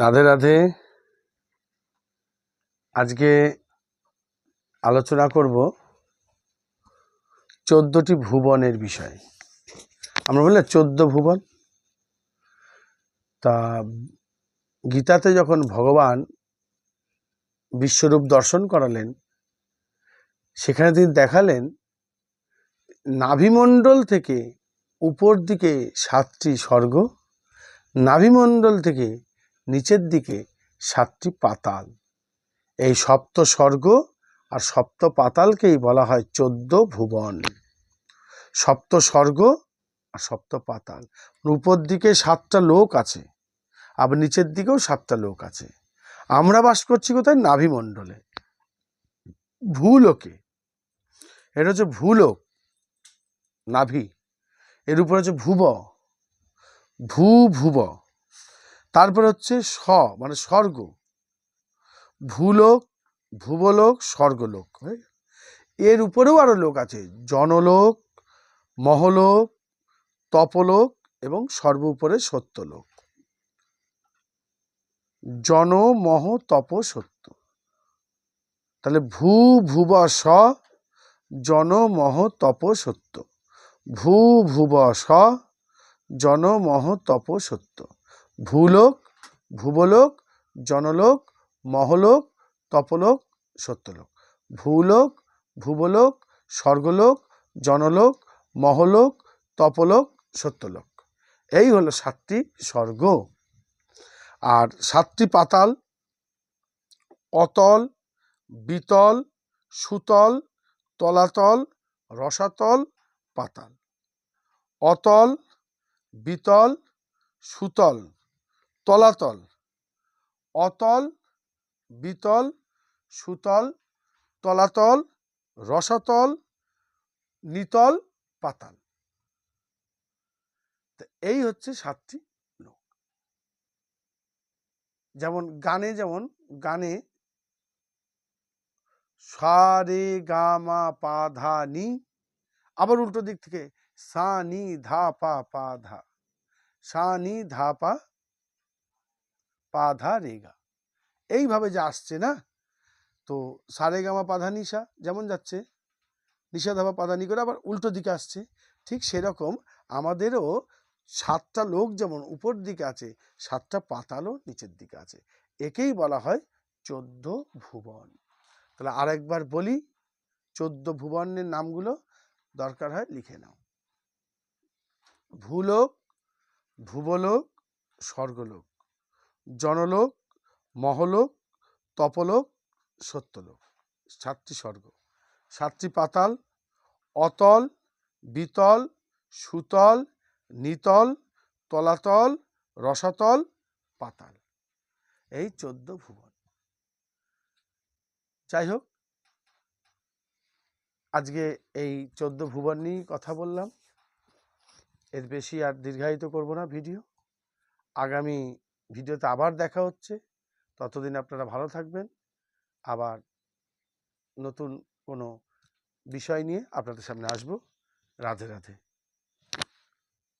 রাধে রাধে। আজকে আলোচনা করব চোদ্দটি ভুবনের বিষয়। আমরা বললে চোদ্দ ভুবন? তা গীতাতে যখন ভগবান বিশ্বরূপ দর্শন করালেন, সেখানে তিনি দেখালেন, নাভিমণ্ডল থেকে উপর দিকে সাতটি স্বর্গ, নাভিমণ্ডল থেকে নিচের দিকে সাতটি পাতাল। এই সপ্ত স্বর্গ আর সপ্ত পাতালকেই বলা হয় চোদ্দ ভুবন। সপ্ত স্বর্গ আর সপ্ত পাতাল। উপর দিকে সাতটা লোক আছে, আবার নিচের দিকেও সাতটা লোক আছে। আমরা বাস করছি কোথায়? নাভিমণ্ডলে ভূলোকে। এটা হচ্ছে ভূলোক, নাভি। এর উপর হচ্ছে ভুব। ভূ ভুব তারপর হচ্ছে স মানে স্বর্গ। ভূলোক, ভুবলোক, স্বর্গলোক এর উপরেও আরও লোক আছে। জনলোক, মহলোক, তপলোক এবং সর্ব উপরে সত্যলোক। জন, মহ, তপ, সত্য। তাহলে ভূ, ভুব স জন, মহ, তপ, সত্য। ভূ, ভুব স জন, মহ, তপ, সত্য। ভূলোক, ভুবলোক, জনলোক, মহলোক, তপলোক, সত্যলোক। ভূলোক, ভুবলোক, স্বর্গলোক, জনলোক, মহলোক, তপলোক, সত্যলোক। এই হলো সাতটি স্বর্গ। আর সাতটি পাতাল, অতল, বিতল, সুতল, তলাতল, রসাতল, পাতাল। অতল, বিতল, সুতল। তলাতল। অতল, বিতল, সুতল, তলাতল, রসাতল, নিতল, পাতাল। এই হচ্ছে সাতটি লোক যেমন গানে যেমন গানে সা, রে পা, ধা, নি, আবার উল্টো দিক থেকে সা, নি, ধা, পা পা, ধা। সা, নি, ধা, পা পা রেগা। এইভাবে যে আসছে না? তো সারে গামা পাধা নিশা যেমন যাচ্ছে নিশা ধাবা পাধানি করে আবার উল্টো দিকে আসছে। ঠিক সেরকম আমাদেরও সাতটা লোক যেমন উপর দিকে আছে, সাতটা পাতালও নিচের দিকে আছে। একেই বলা হয় চোদ্দ ভুবন। তাহলে আরেকবার বলি, চোদ্দ ভুবনের নামগুলো দরকার হয় লিখে নাও। ভূলোক, ভুবলোক, স্বর্গলোক। জনলোক, মহলোক, তপলোক, সত্যলোক সাতটি স্বর্গ সাতটি পাতাল অতল, বিতল, সুতল, নিতল, তলাতল, রসাতল, পাতাল। এই চোদ্দ ভুবন। যাই হোক, আজকে এই চোদ্দ ভুবন নিয়েই কথা বললাম। এর বেশি আর দীর্ঘায়িত করব না ভিডিও। আগামী ভিডিওতে আবার দেখা হচ্ছে। ততদিন আপনারা ভালো থাকবেন। আবার নতুন কোনো বিষয় নিয়ে আপনাদের সামনে আসব। রাধে রাধে।